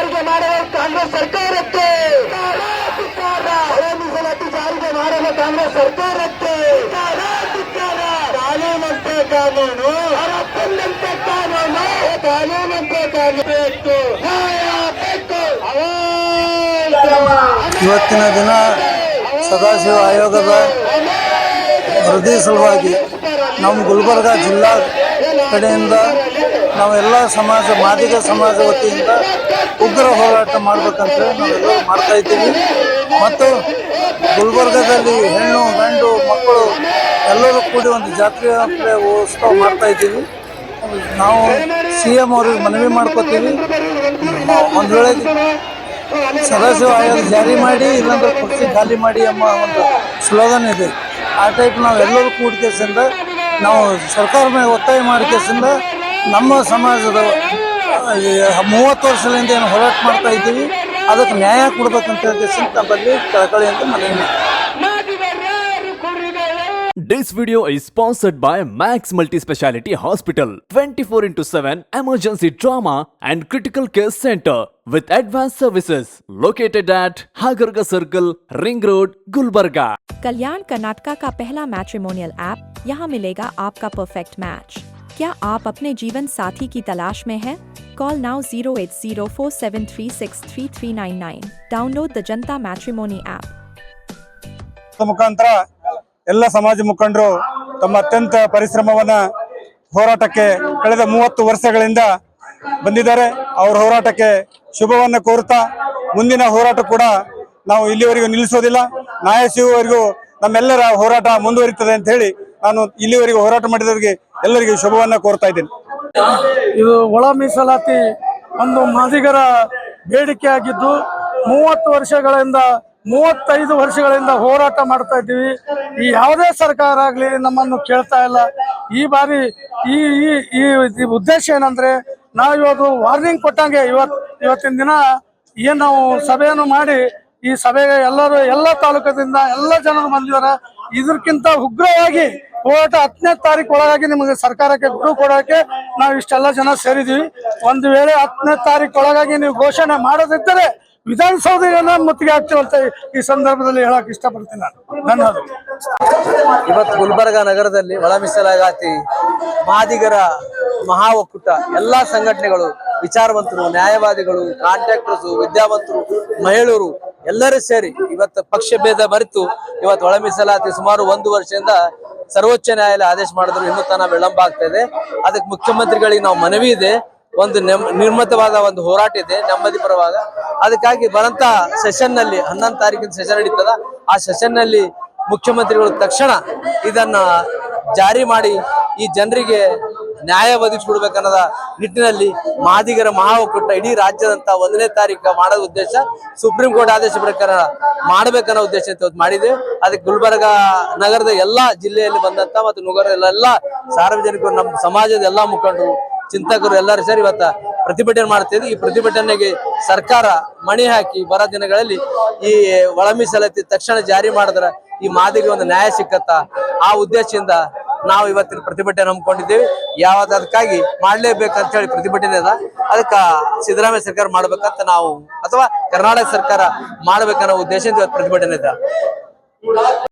ಜಾರಿಗೆ ಮಾಡುವ ಕಾಂಗ್ರೆಸ್ ಸರ್ಕಾರಕ್ಕೆ. ಮೀಸಲಾತಿ ಜಾರಿಗೆ ಮಾಡುವ ಕಾಂಗ್ರೆಸ್ ಸರ್ಕಾರಕ್ಕೆ. ಕಾನೂನಂತೆ ಕಾನೂನು. ಬಂದಂತೆ ಕಾನೂನು. ಕಾನೂನಂತೆ ಕಾನೂನು. ಇವತ್ತಿನ ದಿನ ಸದಾಶಿವ ಆಯೋಗದ ವರದಿ ಸಲುವಾಗಿ ನಮ್ಮ ಗುಲ್ಬರ್ಗ ಜಿಲ್ಲಾ ಕಡೆಯಿಂದ ನಾವೆಲ್ಲ ಸಮಾಜ, ಮಾದಿಗ ಸಮಾಜ ವತಿಯಿಂದ ಉಗ್ರ ಹೋರಾಟ ಮಾಡ್ಬೇಕಂತೇಳಿ ನಾವೆಲ್ಲ ಮಾಡ್ತಾ ಇದ್ದೀವಿ. ಮತ್ತು ಗುಲ್ಬರ್ಗದಲ್ಲಿ ಹೆಣ್ಣು, ಗಂಡು, ಮಕ್ಕಳು ಎಲ್ಲರೂ ಕೂಡಿ ಒಂದು ಜಾತ್ರೆಯ ಉತ್ಸವ ಮಾಡ್ತಾ ಇದ್ದೀವಿ. ನಾವು ಸಿ ಎಂ ಅವ್ರಿಗೆ ಮನವಿ ಮಾಡ್ಕೋತೀವಿ. ಒಂದು ವೇಳೆ ಸದಾಶಿವ ಆಯೋಗ ಜಾರಿ ಮಾಡಿ, ಇಲ್ಲಾಂದ್ರೆ ಕುರ್ಚಿ ಖಾಲಿ ಮಾಡಿ ಎಂಬ ಒಂದು ಸ್ಲೋಗನ್ ಇದೆ. ಆ ಟೈಪ್ ನಾವು ಎಲ್ಲರೂ ಕೂಡಿಕೆಸಿಂದ ನಾವು ಸರ್ಕಾರ ಮೇಲೆ ಒತ್ತಾಯ ಮಾಡಿಕೆಸಿಂದ ನಮ್ಮ ಸಮಾಜದ ಆ, ಈ ಮೂವತ್ತು ವರ್ಷದಿಂದ ಏನು ಹೋರಾಟ ಮಾಡ್ತಾ ಇದ್ದೀವಿ ಅದಕ್ಕೆ ನ್ಯಾಯ ಕೊಡ್ಬೇಕಂತ ಹೇಳಿ ತಮ್ಮಲ್ಲಿ ಕಳಕಳಿಯಿಂದ ಮನವಿ ಮಾಡ್ತೀವಿ. This video is sponsored by Max Multi Speciality Hospital 24 into 7 emergency trauma and critical care center with advanced services located at Hagarga Circle, Ring Road, Gulbarga. कल्याण कर्नाटका का पहला मैट्रिमोनियल ऐप यहाँ मिलेगा आपका परफेक्ट मैच क्या आप अपने जीवन साथी की तलाश में हैं? Call now zero eight zero four seven three six three three nine nine download the Janata matrimony app ಮುಖಾಂತರ ಎಲ್ಲ ಸಮಾಜ ಮುಖಂಡರು ತಮ್ಮ ಅತ್ಯಂತ ಪರಿಶ್ರಮವನ್ನ ಹೋರಾಟಕ್ಕೆ ಕಳೆದ ಮೂವತ್ತು ವರ್ಷಗಳಿಂದ ಬಂದಿದ್ದಾರೆ ಅವ್ರ ಹೋರಾಟಕ್ಕೆ ಶುಭವನ್ನ ಕೋರುತ್ತಾ ಮುಂದಿನ ಹೋರಾಟ ಕೂಡ ನಾವು ಇಲ್ಲಿವರೆಗೂ ನಿಲ್ಲಿಸೋದಿಲ್ಲ ನ್ಯಾಯ ಸಿಗುವವರೆಗೂ ನಮ್ಮೆಲ್ಲರ ಹೋರಾಟ ಮುಂದುವರಿತದೆ ಅಂತ ಹೇಳಿ ನಾನು ಇಲ್ಲಿವರೆಗೂ ಹೋರಾಟ ಮಾಡಿದವರಿಗೆ ಎಲ್ಲರಿಗೂ ಶುಭವನ್ನ ಕೋರ್ತಾ ಇದ್ದೀನಿ. ಇದು ಒಳ ಮೀಸಲಾತಿ ಒಂದು ಮಾದಿಗರ ಬೇಡಿಕೆ ಆಗಿದ್ದು ಮೂವತ್ತು ವರ್ಷಗಳಿಂದ, ಮೂವತ್ತೈದು ವರ್ಷಗಳಿಂದ ಹೋರಾಟ ಮಾಡ್ತಾ ಇದ್ದೀವಿ. ಈ ಯಾವುದೇ ಸರ್ಕಾರ ಆಗಲಿ ನಮ್ಮನ್ನು ಕೇಳ್ತಾ ಇಲ್ಲ. ಈ ಬಾರಿ ಈ ಈ ಈ ಈ ಉದ್ದೇಶ ಏನಂದ್ರೆ ನಾವು ಇವತ್ತು ವಾರ್ನಿಂಗ್ ಕೊಟ್ಟಂಗೆ ಇವತ್ತು ಇವತ್ತಿನ ದಿನ ಏನು ನಾವು ಸಭೆಯನ್ನು ಮಾಡಿ ಈ ಸಭೆಗೆ ಎಲ್ಲರೂ, ಎಲ್ಲ ತಾಲೂಕದಿಂದ ಎಲ್ಲ ಜನರು ಬಂದಿದ್ದಾರೆ. ಇದಕ್ಕಿಂತ ಉಗ್ರವಾಗಿ ಹೋರಾಟ ಹತ್ತನೇ ತಾರೀಕು ಒಳಗಾಗಿ ನಿಮಗೆ ಸರ್ಕಾರಕ್ಕೆ ಗುರು ಕೊಡೋಕೆ ನಾವು ಇಷ್ಟೆಲ್ಲ ಜನ ಸೇರಿದೀವಿ. ಒಂದು ವೇಳೆ ಹತ್ತನೇ ತಾರೀಕು ಒಳಗಾಗಿ ನೀವು ಘೋಷಣೆ ಮಾಡೋದಿದ್ದರೆ ವಿಧಾನಸೌಧನ ಮುತ್ತಿಗೆ ಹಾಕ್ತೀವಂತ ಈ ಸಂದರ್ಭದಲ್ಲಿ ಹೇಳಕ್ ಇಷ್ಟಪಡ್ತೀನಿ ನಾನು. ಧನ್ಯವಾದ ಇವತ್ತು ಗುಲ್ಬರ್ಗ ನಗರದಲ್ಲಿ ಒಳ ಮೀಸಲಾತಿ ಮಾದಿಗರ ಮಹಾ ಒಕ್ಕೂಟ, ಎಲ್ಲಾ ಸಂಘಟನೆಗಳು, ವಿಚಾರವಂತರು, ನ್ಯಾಯವಾದಿಗಳು, ಕಾಂಟ್ರಾಕ್ಟರ್ಸ್, ವಿದ್ಯಾವಂತರು, ಮಹಿಳೆಯರು ಎಲ್ಲರೂ ಸೇರಿ ಇವತ್ತು ಪಕ್ಷ ಭೇದ ಮರೆತು ಇವತ್ತು ಒಳ ಮೀಸಲಾತಿ ಸುಮಾರು ಒಂದು ವರ್ಷದಿಂದ ಸರ್ವೋಚ್ಚ ನ್ಯಾಯಾಲಯ ಆದೇಶ ಮಾಡಿದ್ರು. ಇನ್ನೂ ತನ ವಿಳಂಬ ಆಗ್ತಾ ಇದೆ. ಅದಕ್ಕೆ ಮುಖ್ಯಮಂತ್ರಿಗಳಿಗೆ ನಾವು ಮನವಿ ಇದೆ. ಒಂದು ನಿರ್ಮಿತವಾದ ಒಂದು ಹೋರಾಟ ಇದೆ ನೆಮ್ಮದಿ ಪರವಾಗ. ಅದಕ್ಕಾಗಿ ಬರಂತ ಸೆಷನ್ನಲ್ಲಿ ಹನ್ನೊಂದು ತಾರೀಕಿನ ಸೆಷನ್ ನಡೀತದ. ಆ ಸೆಷನ್ನಲ್ಲಿ ಮುಖ್ಯಮಂತ್ರಿಗಳು ತಕ್ಷಣ ಇದನ್ನ ಜಾರಿ ಮಾಡಿ ಈ ಜನರಿಗೆ ನ್ಯಾಯ ಒದಗಿಸ್ಬಿಡ್ಬೇಕನ್ನೋದ ನಿಟ್ಟಿನಲ್ಲಿ ಮಾದಿಗರ ಮಹಾ ಒಕ್ಕೂಟ ಇಡೀ ರಾಜ್ಯದಂತ ಒಂದನೇ ತಾರೀಕು ಮಾಡೋ ಉದ್ದೇಶ ಸುಪ್ರೀಂ ಕೋರ್ಟ್ ಆದೇಶ ಪ್ರಕಾರ ಮಾಡ್ಬೇಕನ್ನೋ ಉದ್ದೇಶ ಅಂತ ಮಾಡಿದೆ. ಅದಕ್ಕೆ ಗುಲ್ಬರ್ಗ ನಗರದ ಎಲ್ಲಾ ಜಿಲ್ಲೆಯಲ್ಲಿ ಬಂದಂತ ಮತ್ತು ನಗರದ ಎಲ್ಲ ಸಾರ್ವಜನಿಕರು, ನಮ್ಮ ಸಮಾಜದ ಎಲ್ಲಾ ಮುಖಂಡರು, ಚಿಂತಕರು ಎಲ್ಲರೂ ಸೇರಿ ಇವತ್ತ ಪ್ರತಿಭಟನೆ ಮಾಡ್ತಿದ್ವಿ ಈ ಪ್ರತಿಭಟನೆಗೆ ಸರ್ಕಾರ ಮಣಿ ಹಾಕಿ ಬರೋ ದಿನಗಳಲ್ಲಿ ಈ ಒಳ ತಕ್ಷಣ ಜಾರಿ ಮಾಡಿದ್ರೆ ಈ ಮಾದಿಗೆ ಒಂದು ನ್ಯಾಯ ಸಿಕ್ಕತ್ತ? ಆ ಉದ್ದೇಶದಿಂದ ನಾವು ಇವತ್ತಿನ ಪ್ರತಿಭಟನೆ ಹಮ್ಮಿಕೊಂಡಿದ್ದೀವಿ ಯಾವ್ದು ಅದಕ್ಕಾಗಿ ಮಾಡಲೇಬೇಕಂತ ಹೇಳಿ ಪ್ರತಿಭಟನೆ ಅದ. ಅದಕ್ಕ ಸಿದ್ದರಾಮಯ್ಯ ಸರ್ಕಾರ ಮಾಡ್ಬೇಕಂತ ನಾವು ಅಥವಾ ಕರ್ನಾಟಕ ಸರ್ಕಾರ ಮಾಡ್ಬೇಕನ್ನೋ ಉದ್ದೇಶದಿಂದ ಪ್ರತಿಭಟನೆ ಇದೆ